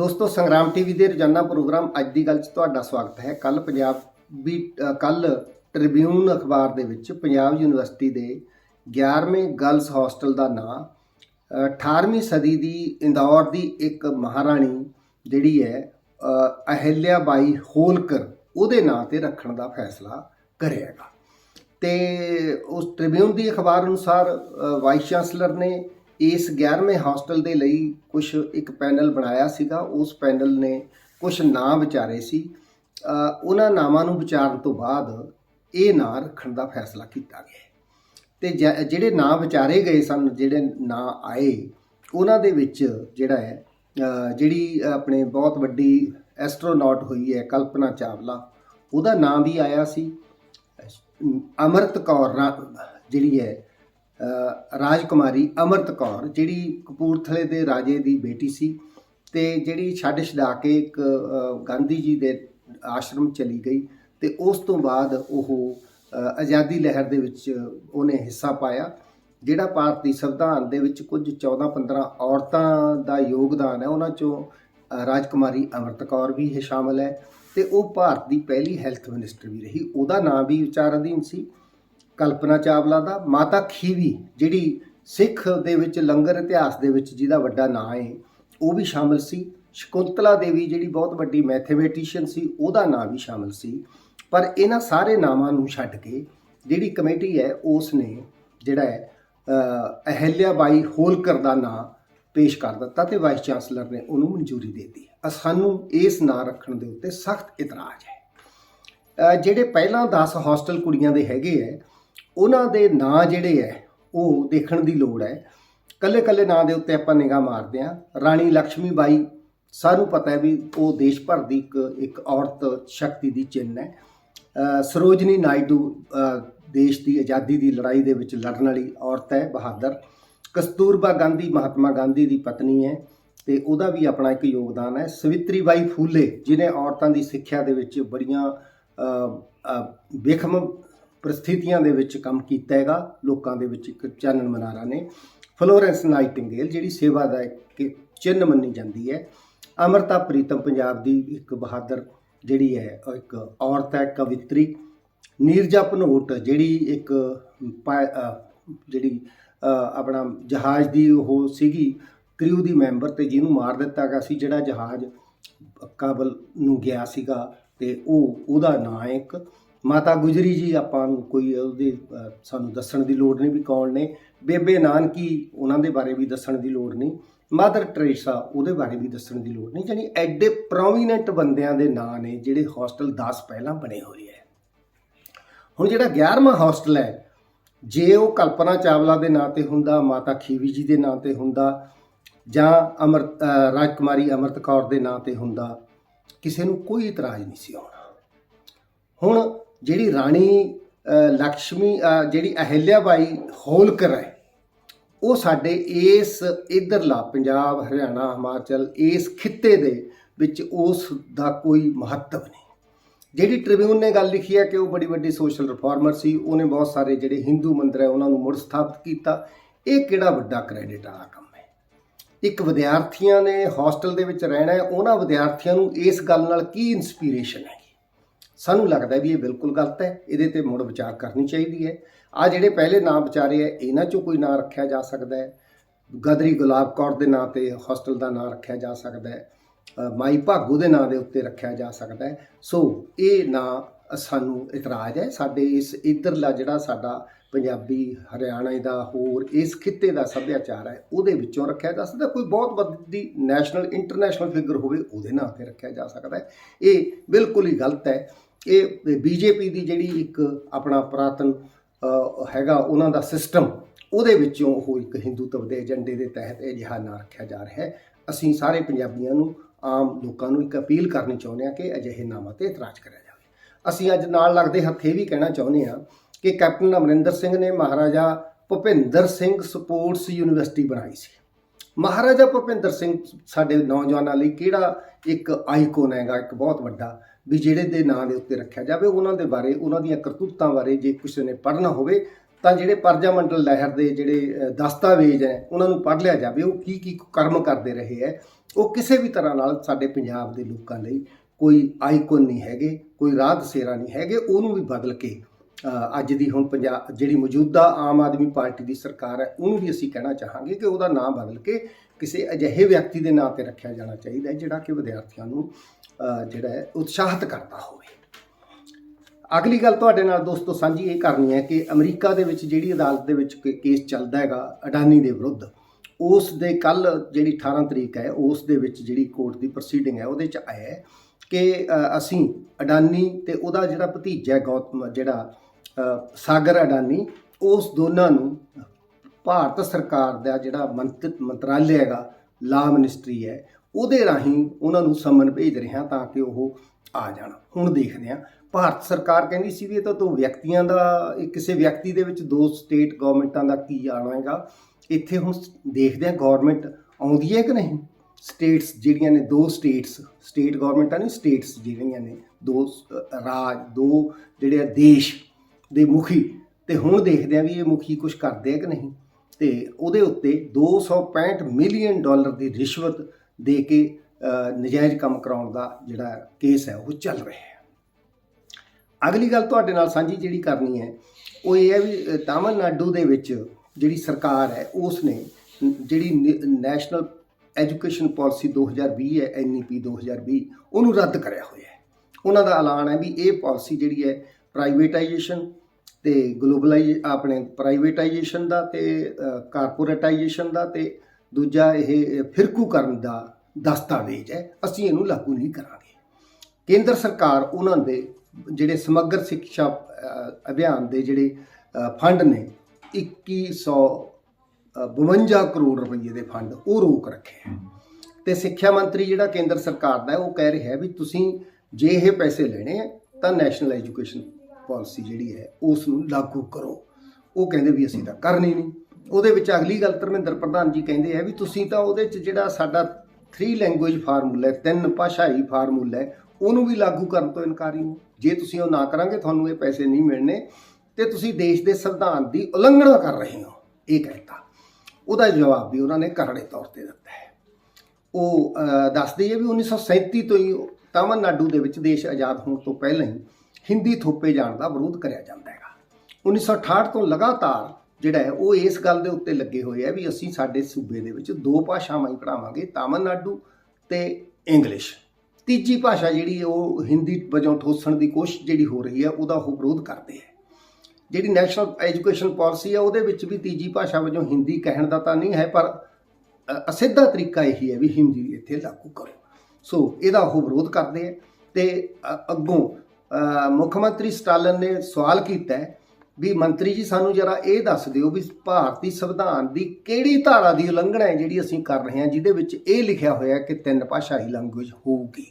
ਦੋਸਤੋ, ਸੰਗਰਾਮ ਟੀਵੀ ਦੇ ਰੋਜ਼ਾਨਾ ਪ੍ਰੋਗਰਾਮ ਅੱਜ ਦੀ ਗੱਲ 'ਚ ਤੁਹਾਡਾ ਸਵਾਗਤ ਹੈ। ਕੱਲ ਪੰਜਾਬ ਵੀ ਕੱਲ ਟ੍ਰਿਬਿਊਨ ਅਖਬਾਰ ਦੇ ਵਿੱਚ ਪੰਜਾਬ ਯੂਨੀਵਰਸਿਟੀ ਦੇ 11ਵੇਂ ਗਰਲਸ ਹੌਸਟਲ ਦਾ ਨਾਂ 18ਵੀਂ ਸਦੀ ਦੀ ਇੰਦੌਰ ਦੀ ਇੱਕ ਮਹਾਰਾਣੀ ਜਿਹੜੀ ਹੈ ਅਹਿਲਿਆ ਬਾਈ ਹੋਲਕਰ, ਉਹਦੇ ਨਾਂ ਤੇ ਰੱਖਣ ਦਾ ਫੈਸਲਾ ਕਰਿਆਗਾ ਤੇ ਉਸ ਟ੍ਰਿਬਿਊਨ ਦੀ ਅਖਬਾਰ ਅਨੁਸਾਰ ਵਾਈਸ ਚਾਂਸਲਰ ਨੇ ਇਸ 11ਵੇਂ ਹੌਸਟਲ ਦੇ ਲਈ ਕੁਝ ਇੱਕ ਪੈਨਲ ਬਣਾਇਆ ਸੀਗਾ। ਉਸ ਪੈਨਲ ਨੇ ਕੁਝ ਨਾਂ ਵਿਚਾਰੇ ਸੀ। ਉਹਨਾਂ ਨਾਵਾਂ ਨੂੰ ਵਿਚਾਰਨ ਤੋਂ ਬਾਅਦ ਇਹ ਨਾਂ ਰੱਖਣ ਦਾ ਫੈਸਲਾ ਕੀਤਾ ਗਿਆ। ਤੇ ਜਿਹੜੇ ਨਾਂ ਵਿਚਾਰੇ ਗਏ ਸਨ, ਜਿਹੜੇ ਨਾਂ ਆਏ, ਉਹਨਾਂ ਦੇ ਵਿੱਚ ਜਿਹੜਾ ਹੈ ਜਿਹੜੀ ਆਪਣੇ ਬਹੁਤ ਵੱਡੀ ਐਸਟਰੋਨੌਟ ਹੋਈ ਹੈ, ਕਲਪਨਾ ਚਾਵਲਾ, ਉਹਦਾ ਨਾਂ ਵੀ ਆਇਆ ਸੀ। ਅਮਰਤ ਕੌਰ ਰਾ- ਜਿਹੜੀ ਹੈ ਰਾਜਕੁਮਾਰੀ ਅਮਰਤ ਕੌਰ, ਜਿਹੜੀ ਕਪੂਰਥਲੇ ਦੇ ਰਾਜੇ ਦੀ ਬੇਟੀ ਸੀ ਤੇ ਜਿਹੜੀ ਛੱਡ ਛਡਾ ਕੇ ਇੱਕ ਗਾਂਧੀ ਜੀ ਦੇ ਆਸ਼ਰਮ ਚਲੀ ਗਈ ਤੇ ਉਸ ਤੋਂ ਬਾਅਦ ਉਹ ਆਜ਼ਾਦੀ ਲਹਿਰ ਦੇ ਵਿੱਚ ਉਹਨੇ ਹਿੱਸਾ ਪਾਇਆ, ਜਿਹੜਾ ਭਾਰਤੀ ਸੰਵਿਧਾਨ ਦੇ ਵਿੱਚ ਕੁਝ 14-15 ਔਰਤਾਂ ਦਾ ਯੋਗਦਾਨ ਹੈ, ਉਹਨਾਂ ਚੋਂ ਰਾਜਕੁਮਾਰੀ ਅਮਰਤ ਕੌਰ ਵੀ ਇਹ ਸ਼ਾਮਲ ਹੈ ਤੇ ਉਹ ਭਾਰਤ ਦੀ ਪਹਿਲੀ ਹੈਲਥ ਮਿਨਿਸਟਰ ਵੀ ਰਹੀ। ਉਹਦਾ ਨਾਮ ਵੀ ਵਿਚਾਰ ਅਧੀਨ ਸੀ। ਕਲਪਨਾ ਚਾਵਲਾ ਦਾ, ਮਾਤਾ ਖੀਵੀ, ਜਿਹੜੀ ਸਿੱਖ ਦੇ ਵਿੱਚ ਲੰਗਰ ਇਤਿਹਾਸ ਦੇ ਵਿੱਚ ਜਿਹਦਾ ਵੱਡਾ ਨਾਂ ਹੈ ਉਹ ਵੀ ਸ਼ਾਮਲ ਸੀ। ਸ਼ਕੁੰਤਲਾ ਦੇਵੀ ਜਿਹੜੀ ਬਹੁਤ ਵੱਡੀ ਮੈਥਮੈਟੀਸ਼ੀਅਨ ਸੀ, ਉਹਦਾ ਨਾਂ ਵੀ ਸ਼ਾਮਲ ਸੀ। ਪਰ ਇਹਨਾਂ ਸਾਰੇ ਨਾਵਾਂ ਨੂੰ ਛੱਡ ਕੇ ਜਿਹੜੀ ਕਮੇਟੀ ਹੈ ਉਸ ਨੇ ਜਿਹੜਾ ਹੈ ਅਹਿਲਿਆ ਬਾਈ ਹੋਲਕਰ ਦਾ ਨਾਂ ਪੇਸ਼ ਕਰ ਦਿੱਤਾ ਤੇ ਵਾਈਸ ਚਾਂਸਲਰ ਨੇ ਉਹਨੂੰ ਮਨਜ਼ੂਰੀ ਦੇ ਦਿੱਤੀ। ਸਾਨੂੰ ਇਸ ਨਾਂ ਰੱਖਣ ਦੇ ਉੱਤੇ ਸਖਤ ਇਤਰਾਜ਼ ਹੈ। ਜਿਹੜੇ ਪਹਿਲਾਂ 10 ਹੌਸਟਲ ਕੁੜੀਆਂ ਦੇ ਹੈਗੇ ਐ ਉਹਨਾਂ ਦੇ ਨਾਂ ਜਿਹੜੇ ਐ ਉਹ ਦੇਖਣ ਦੀ ਲੋੜ ਹੈ ਕੱਲੇ ਕੱਲੇ ਨਾਂ ਦੇ ਉੱਤੇ ਆਪਾਂ ਨਿਗਾਹ ਮਾਰਦੇ ਹਾਂ ਰਾਣੀ ਲక్ష్ਮੀ ਬਾਈ ਸਾਨੂੰ ਪਤਾ ਹੈ ਵੀ ਉਹ ਦੇਸ਼ ਭਰ ਦੀ ਇੱਕ ਇੱਕ ਔਰਤ ਸ਼ਕਤੀ ਦੀ ਚਿੰਨ੍ਹ ਹੈ ਸਰੋਜਨੀ ਨਾਇਡੂ ਦੇਸ਼ ਦੀ ਆਜ਼ਾਦੀ ਦੀ ਲੜਾਈ ਦੇ ਵਿੱਚ ਲੜਨ ਵਾਲੀ ਔਰਤ ਹੈ ਬਹਾਦਰ। ਕਸਤੂਰਬਾ ਗਾਂਧੀ ਮਹਾਤਮਾ ਗਾਂਧੀ ਦੀ ਪਤਨੀ ਹੈ ਤੇ ਉਹਦਾ ਵੀ ਆਪਣਾ ਇੱਕ ਯੋਗਦਾਨ ਹੈ ਸਵਿਤਰੀ ਬਾਈ ਫੂਲੇ ਜਿਨੇ ਔਰਤਾਂ ਦੀ ਸਿੱਖਿਆ ਦੇ ਵਿੱਚ ਬੜੀਆਂ ਅ, ਪ੍ਰਸਥਿਤੀਆਂ ਦੇ ਵਿੱਚ ਕੰਮ ਕੀਤਾ ਹੈਗਾ, ਲੋਕਾਂ ਦੇ ਵਿੱਚ ਇੱਕ ਚਾਨਣ ਮਨਾਰਾ ਨੇ। ਫਲੋਰੈਂਸ ਨਾਈਟਿੰਗੇਲ, ਜਿਹੜੀ ਸੇਵਾ ਦਾ ਇੱਕ ਚਿੰਨ੍ਹ ਮੰਨੀ ਜਾਂਦੀ ਹੈ, ਅਮਰਤਾ ਪ੍ਰੀਤਮ ਪੰਜਾਬ ਦੀ ਇੱਕ ਬਹਾਦਰ ਜਿਹੜੀ ਹੈ ਇੱਕ ਔਰਤ ਹੈ, ਕਵਿਤਰੀ। ਨੀਰਜਾ ਭਨੋਟ, ਜਿਹੜੀ ਇੱਕ ਜਿਹੜੀ ਆਪਣਾ ਜਹਾਜ਼ ਦੀ ਉਹ ਸੀਗੀ, ਕ੍ਰਿਊ ਦੀ ਮੈਂਬਰ ਤੇ ਜਿਹਨੂੰ ਮਾਰ ਦਿੱਤਾ ਗਿਆ ਸੀ, ਜਿਹੜਾ ਜਹਾਜ਼ ਕਾਬਲ ਨੂੰ ਗਿਆ ਸੀਗਾ, ਤੇ ਉਹ, ਉਹਦਾ ਨਾਂ ਇੱਕ ਮਾਤਾ ਗੁਜਰੀ ਜੀ, ਆਪਾਂ ਨੂੰ ਕੋਈ ਉਹਦੇ ਸਾਨੂੰ ਦੱਸਣ ਦੀ ਲੋੜ ਨਹੀਂ ਵੀ ਕੌਣ ਨੇ। ਬੇਬੇ ਨਾਨਕੀ, ਉਹਨਾਂ ਦੇ ਬਾਰੇ ਵੀ ਦੱਸਣ ਦੀ ਲੋੜ ਨਹੀਂ। ਮਦਰ ਟਰੇਸਾ, ਉਹਦੇ ਬਾਰੇ ਵੀ ਦੱਸਣ ਦੀ ਲੋੜ ਨਹੀਂ। ਜਾਨੀ ਐਡੇ ਪ੍ਰੋਮੀਨੈਂਟ ਬੰਦਿਆਂ ਦੇ ਨਾਂ ਨੇ, ਜਿਹੜੇ ਹੋਸਟਲ 10 ਪਹਿਲਾਂ ਬਣੇ ਹੋਏ ਹੈ ਹੁਣ ਜਿਹੜਾ 11ਵਾਂ ਹੋਸਟਲ ਹੈ ਜੇ ਉਹ ਕਲਪਨਾ ਚਾਵਲਾ ਦੇ ਨਾਂ ਤੇ ਹੁੰਦਾ, ਮਾਤਾ ਖੀਵੀ ਜੀ ਦੇ ਨਾਂ ਤੇ ਹੁੰਦਾ, ਜਾਂ ਅਮਰ ਰਾਜਕੁਮਾਰੀ ਅਮਰਤ ਕੌਰ ਦੇ ਨਾਂ ਤੇ ਹੁੰਦਾ, ਕਿਸੇ ਨੂੰ ਕੋਈ ਇਤਰਾਜ਼ ਨਹੀਂ ਸੀ ਆਉਣਾ। ਹੁਣ ਜਿਹੜੀ ਰਾਣੀ ਅ, ਲక్ష్ਮੀ ਜਿਹੜੀ ਅਹਿਲਿਆ ਬਾਈ ਹੋਲਕਰ ਹੈ ਉਹ ਸਾਡੇ ਇਸ ਇਧਰਲਾ ਪੰਜਾਬ ਹਰਿਆਣਾ ਹਿਮਾਚਲ ਇਸ ਖਿੱਤੇ ਦੇ ਵਿੱਚ ਉਸ ਦਾ ਕੋਈ ਮਹੱਤਵ ਨਹੀਂ। ਜਿਹੜੀ ਟ੍ਰਿਬਿਊਨ ਨੇ ਗੱਲ ਲਿਖੀ ਹੈ ਕਿ ਉਹ ਬੜੀ ਵੱਡੀ ਸੋਸ਼ਲ ਰਿਫਾਰਮਰ ਸੀ ਉਹਨੇ ਬਹੁਤ ਸਾਰੇ ਜਿਹੜੇ ਹਿੰਦੂ ਮੰਦਰ ਹੈ ਉਹਨਾਂ ਨੂੰ ਮੁੜ ਸਥਾਪਿਤ ਕੀਤਾ। ਇਹ ਕਿਹੜਾ ਵੱਡਾ ਕ੍ਰੈਡਿਟ ਵਾਲਾ ਕੰਮ ਹੈ? ਇੱਕ ਵਿਦਿਆਰਥੀਆਂ ਨੇ ਹੋਸਟਲ ਦੇ ਵਿੱਚ ਰਹਿਣਾ ਹੈ ਉਹਨਾਂ ਵਿਦਿਆਰਥੀਆਂ ਨੂੰ ਇਸ ਗੱਲ ਨਾਲ ਕੀ ਇਨਸਪੀਰੇਸ਼ਨ ਹੈ? ਸਾਨੂੰ ਲੱਗਦਾ ਵੀ ਇਹ ਬਿਲਕੁਲ ਗਲਤ ਹੈ, ਇਹਦੇ ਤੇ ਮੁੜ ਵਿਚਾਰ ਕਰਨੀ ਚਾਹੀਦੀ ਹੈ। ਆ ਜਿਹੜੇ ਪਹਿਲੇ ਨਾਮ ਵਿਚਾਰੇ ਹੈ ਇਹਨਾਂ ਚੋਂ ਕੋਈ ਨਾਂ ਰੱਖਿਆ ਜਾ ਸਕਦਾ ਹੈ? ਗਦਰੀ ਗੁਲਾਬ ਕੌਰ ਦੇ ਨਾਂ ਤੇ ਹੋਸਟਲ ਦਾ ਨਾਂ ਰੱਖਿਆ ਜਾ ਸਕਦਾ ਹੈ। ਮਾਈ ਭਾਗੂ ਦੇ ਨਾਂ ਦੇ ਉੱਤੇ ਰੱਖਿਆ ਜਾ ਸਕਦਾ ਹੈ। ਸੋ ਇਹ ਨਾਂ ਸਾਨੂੰ ਇਤਰਾਜ਼ ਹੈ। ਸਾਡੇ ਇਸ ਇਧਰਲਾ ਜਿਹੜਾ ਸਾਡਾ ਪੰਜਾਬੀ ਹਰਿਆਣਾ ਦਾ ਹੋਰ ਇਸ ਖਿੱਤੇ ਦਾ ਸੱਭਿਆਚਾਰ ਹੈ, ਉਹਦੇ ਵਿੱਚੋਂ ਰੱਖਿਆ ਜਾ ਸਕਦਾ। ਕੋਈ ਬਹੁਤ ਵੱਡੀ ਨੈਸ਼ਨਲ ਇੰਟਰਨੈਸ਼ਨਲ ਫਿਗਰ ਹੋਵੇ, ਉਹਦੇ ਨਾਂ ਤੇ ਰੱਖਿਆ ਜਾ ਸਕਦਾ ਹੈ। ਇਹ ਬਿਲਕੁਲ ਹੀ ਗਲਤ ਹੈ। ਇਹ ਬੀਜੇਪੀ ਦੀ ਜਿਹੜੀ ਇੱਕ ਆਪਣਾ ਪੁਰਾਤਨ ਹੈਗਾ ਉਹਨਾਂ ਦਾ ਸਿਸਟਮ ਉਹਦੇ ਵਿੱਚੋਂ ਉਹ ਇੱਕ ਹਿੰਦੂਤਵ ਦੇ ਏਜੰਡੇ ਦੇ ਤਹਿਤ ਇਹ ਜਿਹਾ ਨਾਂ ਰੱਖਿਆ ਜਾ ਰਿਹਾ ਹੈ। ਅਸੀਂ ਸਾਰੇ ਪੰਜਾਬੀਆਂ ਨੂੰ, ਆਮ ਲੋਕਾਂ ਨੂੰ ਇੱਕ ਅਪੀਲ ਕਰਨੀ ਚਾਹੁੰਦੇ ਹਾਂ ਕਿ ਅਜਿਹੇ ਨਾਮਾਂ ਤੇ ਇਤਰਾਜ਼ ਕਰਿਆ ਜਾਵੇ। ਅਸੀਂ ਅੱਜ ਨਾਲ ਲੱਗਦੇ ਹੱਥੇ ਵੀ ਕਹਿਣਾ ਚਾਹੁੰਦੇ ਹਾਂ ਕਿ ਕੈਪਟਨ ਅਮਰਿੰਦਰ ਸਿੰਘ ਨੇ ਮਹਾਰਾਜਾ ਭੁਪਿੰਦਰ ਸਿੰਘ ਸਪੋਰਟਸ ਯੂਨੀਵਰਸਿਟੀ ਬਣਾਈ ਸੀ। ਮਹਾਰਾਜਾ ਭੁਪਿੰਦਰ ਸਿੰਘ ਸਾਡੇ ਨੌਜਵਾਨਾਂ ਲਈ ਕਿਹੜਾ ਇੱਕ ਆਈਕਨ ਹੈਗਾ, ਇੱਕ ਬਹੁਤ ਵੱਡਾ ਵੀ ਜਿਹੜੇ ਦੇ ਨਾਂ ਦੇ ਉੱਤੇ ਰੱਖਿਆ ਜਾਵੇ, ਉਹਨਾਂ ਦੇ ਬਾਰੇ, ਉਹਨਾਂ ਦੀਆਂ ਕਰਤੂਤਾਂ ਬਾਰੇ ਜੇ ਕਿਸੇ ਨੇ ਪੜ੍ਹਨਾ ਹੋਵੇ, ਤਾਂ ਜਿਹੜੇ ਪਰਜਾ ਮੰਡਲ ਲਹਿਰ ਦੇ ਜਿਹੜੇ ਦਸਤਾਵੇਜ਼ ਹੈ, ਉਹਨਾਂ ਨੂੰ ਪੜ੍ਹ ਲਿਆ ਜਾਵੇ। ਉਹ ਕੀ ਕੀ ਕਰਮ ਕਰਦੇ ਰਹੇ ਹੈ, ਉਹ ਕਿਸੇ ਵੀ ਤਰ੍ਹਾਂ ਨਾਲ ਸਾਡੇ ਪੰਜਾਬ ਦੇ ਲੋਕਾਂ ਲਈ ਕੋਈ ਆਈਕਨ ਨਹੀਂ ਹੈਗੇ, ਕੋਈ ਰਾਹ ਦਸੇਰਾ ਨਹੀਂ ਹੈਗੇ। ਉਹਨੂੰ ਵੀ ਬਦਲ ਕੇ ਅੱਜ ਦੀ ਹੁਣ ਪੰਜਾਬ ਜਿਹੜੀ ਮੌਜੂਦਾ ਆਮ ਆਦਮੀ ਪਾਰਟੀ ਦੀ ਸਰਕਾਰ ਹੈ, ਉਹਨੂੰ ਵੀ ਅਸੀਂ ਕਹਿਣਾ ਚਾਹਾਂਗੇ ਕਿ ਉਹਦਾ ਨਾਮ ਬਦਲ ਕੇ ਕਿਸੇ ਅਜਿਹੇ ਵਿਅਕਤੀ ਦੇ ਨਾਂ ਤੇ ਰੱਖਿਆ ਜਾਣਾ ਚਾਹੀਦਾ ਹੈ, ਜਿਹੜਾ ਕਿ ਵਿਦਿਆਰਥੀਆਂ ਨੂੰ ਜਿਹੜਾ ਹੈ, ਉਤਸ਼ਾਹਿਤ ਕਰਦਾ ਹੋਵੇ। ਅਗਲੀ ਗੱਲ ਤੁਹਾਡੇ ਨਾਲ ਦੋਸਤੋ ਸਾਂਝੀ ਇਹ ਕਰਨੀ ਹੈ ਕਿ ਅਮਰੀਕਾ ਦੇ ਵਿੱਚ ਜਿਹੜੀ ਅਦਾਲਤ ਦੇ ਵਿੱਚ ਕੇਸ ਚੱਲਦਾ ਹੈਗਾ ਅਡਾਨੀ ਦੇ ਵਿਰੁੱਧ, ਉਸ ਦੇ ਕੱਲ ਜਿਹੜੀ 18 ਤਰੀਕ ਹੈ, ਉਸ ਦੇ ਵਿੱਚ ਜਿਹੜੀ ਕੋਰਟ ਦੀ ਪ੍ਰੋਸੀਡਿੰਗ ਹੈ, ਉਹਦੇ ਚ ਆਇਆ ਹੈ ਕਿ ਅਸੀਂ ਅਡਾਨੀ ਤੇ ਉਹਦਾ ਜਿਹੜਾ ਭਤੀਜਾ ਗੌਤਮ ਜਿਹੜਾ ਸਾਗਰ ਅਡਾਨੀ, ਉਸ ਦੋਨਾਂ ਨੂੰ ਭਾਰਤ ਸਰਕਾਰ ਦਾ ਜਿਹੜਾ ਮੰਤਰ ਮੰਤਰਾਲੇ ਹੈਗਾ, ਲਾ ਮਿਨਿਸਟਰੀ ਹੈ ਉਹਦੇ ਰਾਹੀਂ ਉਹਨਾਂ ਨੂੰ ਸਮਨ ਭੇਜ ਰਿਹਾ ਤਾਂ ਕਿ ਉਹ ਆ ਜਾਣ। ਹੁਣ ਦੇਖਦੇ ਹਾਂ। ਭਾਰਤ ਸਰਕਾਰ ਕਹਿੰਦੀ ਸੀ ਵੀ ਇਹ ਤਾਂ ਦੋ ਵਿਅਕਤੀਆਂ ਦਾ ਕਿਸੇ ਵਿਅਕਤੀ ਦੇ ਵਿੱਚ ਦੋ ਸਟੇਟ ਗਵਰਨਮੈਂਟਾਂ ਦਾ ਕੀ ਆਣਾ ਹੈਗਾ। ਇੱਥੇ ਹੁਣ ਦੇਖਦੇ ਹਾਂ ਗਵਰਨਮੈਂਟ ਆਉਂਦੀ ਹੈ ਕਿ ਨਹੀਂ? ਸਟੇਟਸ ਜਿਹੜੀਆਂ ਨੇ, ਦੋ ਸਟੇਟਸ ਸਟੇਟ ਗਵਰਨਮੈਂਟਾਂ ਨਹੀਂ ਸਟੇਟਸ ਜਿਹੜੀਆਂ ਨੇ, ਦੋ ਰਾਜ, ਦੋ ਜਿਹੜੇ ਆ ਦੇਸ਼ ਦੇ ਮੁਖੀ। ਤੇ ਹੁਣ ਦੇਖਦੇ ਆ ਵੀ ਇਹ ਮੁਖੀ ਕੁਝ ਕਰਦੇ ਆ ਕਿ ਨਹੀਂ। ਤੇ ਉਹਦੇ ਉੱਤੇ 265 ਮਿਲੀਅਨ ਡਾਲਰ ਦੀ ਰਿਸ਼ਵਤ ਦੇ ਕੇ ਅ, ਨਜਾਇਜ਼ ਕੰਮ ਕਰਾਉਣ ਦਾ ਜਿਹੜਾ ਕੇਸ ਹੈ ਉਹ ਚੱਲ ਰਿਹਾ ਹੈ। ਅਗਲੀ ਗੱਲ ਤੁਹਾਡੇ ਨਾਲ ਸਾਂਝੀ ਜਿਹੜੀ ਕਰਨੀ ਹੈ ਉਹ ਇਹ ਹੈ ਵੀ ਤਾਮਿਲਨਾਡੂ ਦੇ ਵਿੱਚ ਜਿਹੜੀ ਸਰਕਾਰ ਹੈ ਉਸ ਨੇ ਨ- ਜਿਹੜੀ ਨੈਸ਼ਨਲ ਐਜੂਕੇਸ਼ਨ ਪਾਲਿਸੀ 2020 ਹੈ ਐਨਈਪੀ 2020 ਉਹਨੂੰ ਰੱਦ ਕਰਿਆ ਹੋਇਆ ਹੈ। ਉਹਨਾਂ ਦਾ ਐਲਾਨ ਹੈ ਵੀ ਇਹ ਪਾਲਿਸੀ ਜਿਹੜੀ ਹੈ ਪ੍ਰਾਈਵੇਟਾਈਜੇਸ਼ਨ ਤੇ ਗਲੋਬਲਾਈਜ਼ ਆਪਣੇ ਪ੍ਰਾਈਵੇਟਾਈਜੇਸ਼ਨ ਦਾ ਤੇ ਕਾਰਪੋਰੇਟਾਈਜੇਸ਼ਨ ਦਾ ਤੇ ਦੂਜਾ ਇਹ ਫਿਰਕੂਕਰਨ ਦਾ ਦਸਤਾਵੇਜ਼ ਹੈ। ਅਸੀਂ ਇਹਨੂੰ ਲਾਗੂ ਨਹੀਂ ਕਰਾਂਗੇ। ਕੇਂਦਰ ਸਰਕਾਰ ਉਹਨਾਂ ਦੇ ਜਿਹੜੇ ਸਮਗਰ ਸਿੱਖਿਆ ਅਭਿਆਨ ਦੇ ਜਿਹੜੇ ਫੰਡ ਨੇ 2152 ਕਰੋੜ ਰੁਪਏ ਦੇ ਫੰਡ ਉਹ ਰੋਕ ਰੱਖੇ ਹੈ। ਤੇ ਸਿੱਖਿਆ ਮੰਤਰੀ ਜਿਹੜਾ ਕੇਂਦਰ ਸਰਕਾਰ ਦਾ ਹੈ, ਉਹ ਕਹਿ ਰਿਹਾ ਹੈ ਵੀ ਤੁਸੀਂ ਜੇ ਇਹ ਪੈਸੇ ਲੈਣੇ ਆ ਤਾਂ ਨੈਸ਼ਨਲ ਐਜੂਕੇਸ਼ਨ ਪਾਲਿਸੀ ਜਿਹੜੀ ਹੈ, ਉਸ ਨੂੰ ਲਾਗੂ ਕਰੋ। ਉਹ ਕਹਿੰਦੇ ਵੀ ਅਸੀਂ ਤਾਂ ਕਰਨੀ ਨਹੀਂ। ਉਹਦੇ ਵਿੱਚ ਅਗਲੀ ਗੱਲ ਧਰਮਿੰਦਰ ਪ੍ਰਧਾਨ ਜੀ ਕਹਿੰਦੇ ਆ ਵੀ ਤੁਸੀਂ ਤਾਂ ਉਹਦੇ ਚ ਜਿਹੜਾ ਸਾਡਾ 3 ਲੈਂਗੁਏਜ ਫਾਰਮੂਲਾ ਹੈ ਤਿੰਨ ਭਾਸ਼ਾਈ ਫਾਰਮੂਲਾ ਹੈ ਉਹਨੂੰ ਵੀ ਲਾਗੂ ਕਰਨ ਤੋਂ ਇਨਕਾਰੀ ਹੋ ਜੇ ਤੁਸੀਂ ਉਹ ਨਾ ਕਰਾਂਗੇ ਤੁਹਾਨੂੰ ਇਹ ਪੈਸੇ ਨਹੀਂ ਮਿਲਣੇ। ਤੇ ਤੁਸੀਂ ਦੇਸ਼ ਦੇ ਸੰਵਿਧਾਨ ਦੀ ਉਲੰਘਣਾ ਕਰ ਰਹੇ ਹੋ। ਇਹ ਕਹਿਤਾ। ਉਹਦਾ ਜਵਾਬ ਵੀ ਉਹਨਾਂ ਨੇ ਕਰੜੇ ਤੌਰ ਤੇ ਦਿੱਤਾ ਹੈ। ਉਹ ਅਹ, ਦੱਸਦੇ ਹੈ ਵੀ 1937 ਤੋਂ ਹੀ ਤਾਮਿਲਨਾਡੂ ਦੇ ਵਿੱਚ ਦੇਸ਼ ਆਜ਼ਾਦ ਹੋਣ ਤੋਂ ਪਹਿਲਾਂ ਹੀ ਹਿੰਦੀ ਥੋਪੇ ਜਾਣ ਦਾ ਵਿਰੋਧ ਕਰਿਆ ਜਾਂਦਾ ਹੈਗਾ। 1968 ਤੋਂ ਲਗਾਤਾਰ ਜਿਹੜਾ ਹੈ, ਉਹ ਇਸ ਗੱਲ ਦੇ ਉੱਤੇ ਲੱਗੇ ਹੋਏ ਆ ਵੀ ਅਸੀਂ ਸਾਡੇ ਸੂਬੇ ਦੇ ਵਿੱਚ ਦੋ ਭਾਸ਼ਾਵਾਂ ਹੀ ਪੜਾਵਾਂਗੇ ਤਾਮਿਲਨਾਡੂ ਤੇ ਇੰਗਲਿਸ਼। ਤੀਜੀ ਭਾਸ਼ਾ ਜਿਹੜੀ ਉਹ ਹਿੰਦੀ ਵਜੋਂ ਠੋਸਣ ਦੀ ਕੋਸ਼ਿਸ਼ ਜਿਹੜੀ ਹੋ ਰਹੀ ਹੈ, ਉਹਦਾ ਉਹ ਵਿਰੋਧ ਕਰਦੇ ਹੈ। ਜਿਹੜੀ ਨੈਸ਼ਨਲ ਐਜੂਕੇਸ਼ਨ ਪਾਲਿਸੀ ਹੈ, ਉਹਦੇ ਵਿੱਚ ਵੀ ਤੀਜੀ ਭਾਸ਼ਾ ਵਜੋਂ ਹਿੰਦੀ ਕਹਿਣ ਦਾ ਤਾਂ ਨਹੀਂ ਹੈ, ਪਰ ਅਸਿੱਧਾ ਤਰੀਕਾ ਇਹੀ ਹੈ ਵੀ ਹਿੰਦੀ ਇੱਥੇ ਲਾਗੂ ਕਰੋ। ਸੋ, ਇਹਦਾ ਉਹ ਵਿਰੋਧ ਕਰਦੇ ਹੈ ਤੇ ਅੱਗੋਂ ਮੁੱਖ ਮੰਤਰੀ ਸਟਾਲਨ ਨੇ ਸਵਾਲ ਕੀਤਾ ਹੈ ਵੀ ਮੰਤਰੀ ਜੀ, ਸਾਨੂੰ ਜਰਾ ਇਹ ਦੱਸ ਦਿਓ ਵੀ ਭਾਰਤੀ ਸੰਵਿਧਾਨ ਦੀ ਕਿਹੜੀ ਧਾਰਾ ਦੀ ਉਲੰਘਣਾ ਹੈ ਜਿਹੜੀ ਅਸੀਂ ਕਰ ਰਹੇ ਹਾਂ, ਜਿਹਦੇ ਵਿੱਚ ਇਹ ਲਿਖਿਆ ਹੋਇਆ ਕਿ ਤਿੰਨ ਭਾਸ਼ਾਈ ਲੈਂਗੁਏਜ ਹੋਊਗੀ।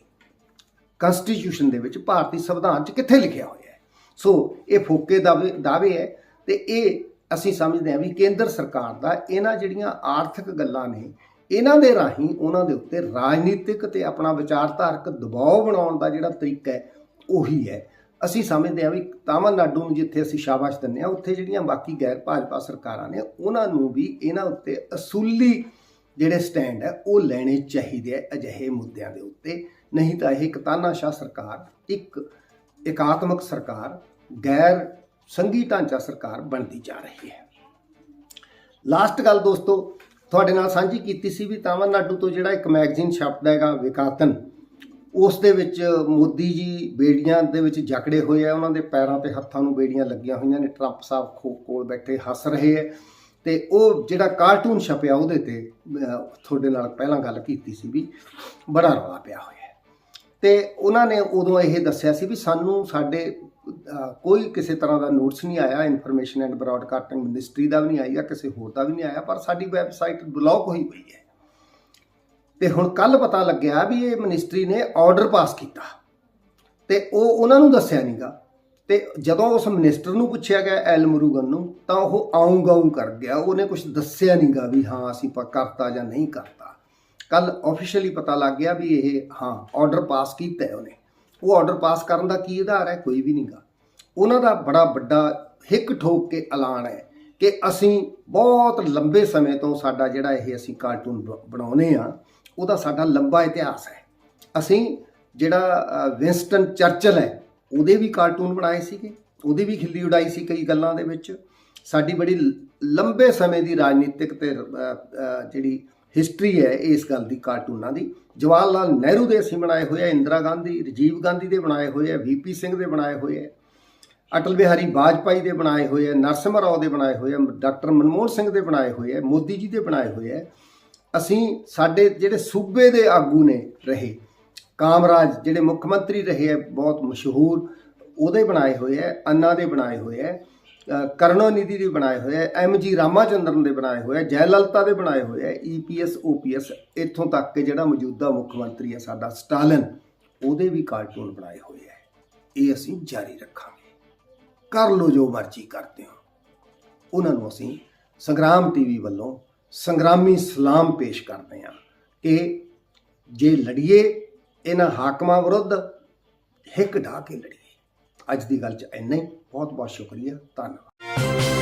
ਕਨਸਟੀਟਿਊਸ਼ਨ ਦੇ ਵਿੱਚ ਭਾਰਤੀ ਸੰਵਿਧਾਨ 'ਚ ਕਿੱਥੇ ਲਿਖਿਆ ਹੋਇਆ ਹੈ? ਸੋ ਇਹ ਫੋਕੇ ਦਾਅਵੇ ਦਾਅਵੇ ਹੈ ਤੇ ਇਹ ਅਸੀਂ ਸਮਝਦੇ ਹਾਂ ਵੀ ਕੇਂਦਰ ਸਰਕਾਰ ਦਾ ਇਹਨਾਂ ਜਿਹੜੀਆਂ ਆਰਥਿਕ ਗੱਲਾਂ ਨੇ, ਇਹਨਾਂ ਦੇ ਰਾਹੀਂ ਉਹਨਾਂ ਦੇ ਉੱਤੇ ਰਾਜਨੀਤਿਕ ਤੇ ਆਪਣਾ ਵਿਚਾਰਧਾਰਕ ਦਬਾਅ ਬਣਾਉਣ ਦਾ ਜਿਹੜਾ ਤਰੀਕਾ ਹੈ, ਉਹੀ ਹੈ। ਅਸੀਂ ਸਮਝਦੇ ਹਾਂ ਵੀ ਤਾਮਿਲਨਾਡੂ ਨੂੰ ਜਿੱਥੇ ਅਸੀਂ ਸ਼ਾਬਾਸ਼ ਦਿੰਦੇ ਹਾਂ, ਉੱਥੇ ਜਿਹੜੀਆਂ ਬਾਕੀ ਗੈਰ ਭਾਜਪਾ ਸਰਕਾਰਾਂ ਨੇ, ਉਹਨਾਂ ਨੂੰ ਵੀ ਇਹਨਾਂ ਉੱਤੇ ਅਸੂਲੀ ਜਿਹੜੇ ਸਟੈਂਡ ਹੈ, ਉਹ ਲੈਣੇ ਚਾਹੀਦੇ ਆ ਅਜਿਹੇ ਮੁੱਦਿਆਂ ਦੇ ਉੱਤੇ। ਨਹੀਂ ਤਾਂ ਇਹ ਇੱਕ ਤਾਨਾਸ਼ਾਹ ਸਰਕਾਰ, ਇੱਕ ਇਕਾਤਮਕ ਸਰਕਾਰ, ਗੈਰ ਸੰਘੀ ਢਾਂਚਾ ਸਰਕਾਰ ਬਣਦੀ ਜਾ ਰਹੀ ਹੈ। ਲਾਸਟ ਗੱਲ ਦੋਸਤੋ, ਤੁਹਾਡੇ ਨਾਲ ਸਾਂਝੀ ਕੀਤੀ ਸੀ ਵੀ ਤਾਮਿਲਨਾਡੂ ਤੋਂ ਜਿਹੜਾ ਇੱਕ ਮੈਗਜ਼ੀਨ ਛਪਦਾ ਹੈਗਾ, ਵਿਕਾਤਨ। ਉਸ ਦੇ ਵਿੱਚ ਮੋਦੀ ਜੀ ਬੇੜੀਆਂ ਦੇ ਵਿੱਚ ਜਕੜੇ ਹੋਏ ਆ, ਉਹਨਾਂ ਦੇ ਪੈਰਾਂ ਤੇ ਹੱਥਾਂ ਨੂੰ ਬੇੜੀਆਂ ਲੱਗੀਆਂ ਹੋਈਆਂ ਨੇ, ਟਰੰਪ ਸਾਹਿਬ ਖੋ, ਕੋਲ ਬੈਠੇ ਹੱਸ ਰਹੇ ਆ। ਤੇ ਉਹ ਜਿਹੜਾ ਕਾਰਟੂਨ ਛਪਿਆ ਉਹਦੇ ਤੇ ਤੁਹਾਡੇ ਨਾਲ ਪਹਿਲਾਂ ਗੱਲ ਕੀਤੀ ਸੀ ਵੀ ਬੜਾ ਰੌਲਾ ਪਿਆ ਹੋਇਆ ਹੈ। ਤੇ ਉਹਨਾਂ ਨੇ ਉਦੋਂ ਇਹ ਦੱਸਿਆ ਸੀ ਵੀ ਸਾਨੂੰ ਸਾਡੇ ਕੋਈ ਕਿਸੇ ਤਰ੍ਹਾਂ ਦਾ ਨੋਟਿਸ ਨਹੀਂ ਆਇਆ ਇਨਫੋਰਮੇਸ਼ਨ ਐਂਡ ਬ੍ਰਾਡਕਾਸਟਿੰਗ ਮਿਨਿਸਟਰੀ ਦਾ ਵੀ ਨਹੀਂ ਆਇਆ ਕਿਸੇ ਹੋਰ ਦਾ ਵੀ ਨਹੀਂ ਆਇਆ, ਪਰ ਸਾਡੀ ਵੈਬਸਾਈਟ ਬਲੌਕ ਹੋਈ ਹੋਈ ਹੈ। ਤੇ ਹੁਣ ਕੱਲ ਪਤਾ ਲੱਗਿਆ ਵੀ ਇਹ ਮਿਨਿਸਟਰੀ ਨੇ ਆਰਡਰ ਪਾਸ ਕੀਤਾ। ਤੇ ਉਹ ਉਹਨਾਂ ਨੂੰ ਦੱਸਿਆ ਨਹੀਂਗਾ ਤੇ ਜਦੋਂ ਉਸ ਮਿਨਿਸਟਰ ਨੂੰ ਪੁੱਛਿਆ ਗਿਆ ਐਲ ਮੁਰੂਗਨ ਨੂੰ, ਤਾਂ ਉਹ ਆਉਂ ਗਾਉਂ ਕਰ ਗਿਆ। ਉਹਨੇ ਕੁਝ ਦੱਸਿਆ ਨਹੀਂਗਾ ਵੀ ਹਾਂ, ਅਸੀਂ ਪ- ਕਰਤਾ ਜਾਂ ਨਹੀਂ ਕਰਤਾ। ਕੱਲ ਆਫੀਸ਼ੀਅਲੀ ਪਤਾ ਲੱਗ ਗਿਆ ਵੀ ਇਹ ਹਾਂ ਆਰਡਰ ਪਾਸ ਕੀਤਾ ਉਹਨੇ। ਉਹ ਆਰਡਰ ਪਾਸ ਕਰਨ ਦਾ ਕੀ ਆਧਾਰ ਹੈ? ਕੋਈ ਵੀ ਨਹੀਂਗਾ ਉਹਨਾਂ ਦਾ ਬੜਾ ਵੱਡਾ ਹਿੱਕ ਠੋਕ ਕੇ ਐਲਾਨ ਹੈ ਕਿ ਅਸੀਂ ਬਹੁਤ ਲੰਬੇ ਸਮੇਂ ਤੋਂ ਸਾਡਾ ਜਿਹੜਾ ਇਹ ਅਸੀਂ ਕਾਰਟੂਨ ਬ- ਬਣਾਉਨੇ ਆ ਉਹਦਾ ਸਾਡਾ ਲੰਬਾ ਇਤਿਹਾਸ ਹੈ। ਅਸੀਂ ਜਿਹੜਾ ਅ, ਵਿੰਸਟਨ ਚਰਚਲ ਹੈ ਉਹਦੇ ਵੀ ਕਾਰਟੂਨ ਬਣਾਏ ਸੀਗੇ ਉਹਦੀ ਵੀ ਖਿੱਲੀ ਉਡਾਈ ਸੀ ਕਈ ਗੱਲਾਂ ਦੇ ਵਿੱਚ। ਸਾਡੀ ਬੜੀ ਲੰਬੇ ਸਮੇਂ ਦੀ ਰਾਜਨੀਤਿਕ ਤੇ ਜਿਹੜੀ ਹਿਸਟਰੀ ਹੈ ਇਸ ਗੱਲ ਦੀ ਕਾਰਟੂਨਾਂ ਦੀ। ਜਵਾਹਰ ਲਾਲ ਨਹਿਰੂ ਦੇ ਅਸੀਂ ਬਣਾਏ ਹੋਏ ਆ ਇੰਦਰਾ ਗਾਂਧੀ ਰਾਜੀਵ ਗਾਂਧੀ ਦੇ ਬਣਾਏ ਹੋਏ ਆ ਵੀਪੀ ਸਿੰਘ ਦੇ ਬਣਾਏ ਹੋਏ ਆ ਅਟਲ ਬਿਹਾਰੀ ਵਾਜਪਾਈ ਦੇ ਬਣਾਏ ਹੋਏ ਆ ਨਰਸਿਮਹਾ ਰਾਓ ਦੇ ਬਣਾਏ ਹੋਏ ਆ ਡਾਕਟਰ ਮਨਮੋਹਨ ਸਿੰਘ ਦੇ ਬਣਾਏ ਹੋਏ ਆ ਮੋਦੀ ਜੀ ਦੇ ਬਣਾਏ ਹੋਏ ਆ। ਅਸੀਂ ਸਾਡੇ ਜਿਹੜੇ ਸੂਬੇ ਦੇ ਆਗੂ ਨੇ ਰਹੇ ਕਾਮਰਾਜ ਜਿਹੜੇ ਮੁੱਖ ਮੰਤਰੀ ਰਹੇ ਆ ਬਹੁਤ ਮਸ਼ਹੂਰ ਉਹਦੇ ਬਣਾਏ ਹੋਏ ਆ ਅੰਨਾ ਦੇ ਬਣਾਏ ਹੋਏ ਆ ਅ, ਕਰੁਣਾਨਿਧੀ ਦੇ ਬਣਾਏ ਹੋਏ ਆ ਐਮ ਜੀ ਰਾਮਾਚੰਦਰਨ ਦੇ ਬਣਾਏ ਹੋਏ ਆ ਜੈਲਲਤਾ ਦੇ ਬਣਾਏ ਹੋਏ ਆ ਈਪੀਐਸ ਓਪੀਐਸ ਇੱਥੋਂ ਤੱਕ ਕਿ ਜਿਹੜਾ ਮੌਜੂਦਾ ਮੁੱਖ ਮੰਤਰੀ ਹੈ ਸਾਡਾ ਸਟਾਲਿਨ ਉਹਦੇ ਵੀ ਕਾਰਟੂਨ ਬਣਾਏ ਹੋਏ ਆ ਇਹ ਅਸੀਂ ਜਾਰੀ ਰੱਖਾਂਗੇ। ਕਰ ਲੋ ਜੋ ਮਰਜ਼ੀ ਕਰਦੇ ਹੋ। ਉਹਨਾਂ ਨੂੰ ਅਸੀਂ ਸੰਗਰਾਮ ਟੀਵੀ ਵੱਲੋਂ ਸੰਗਰਾਮੀ ਸਲਾਮ ਪੇਸ਼ ਕਰਦੇ ਹਾਂ ਕਿ ਜੇ ਲੜੀਏ, ਇਹਨਾਂ ਹਾਕਮਾਂ ਵਿਰੁੱਧ ਹਿੱਕ ਢਾ ਕੇ ਲੜੀਏ। ਅੱਜ ਦੀ ਗੱਲ 'ਚ ਇੰਨਾ ਹੀ। ਬਹੁਤ ਬਹੁਤ ਸ਼ੁਕਰੀਆ। ਧੰਨਵਾਦ।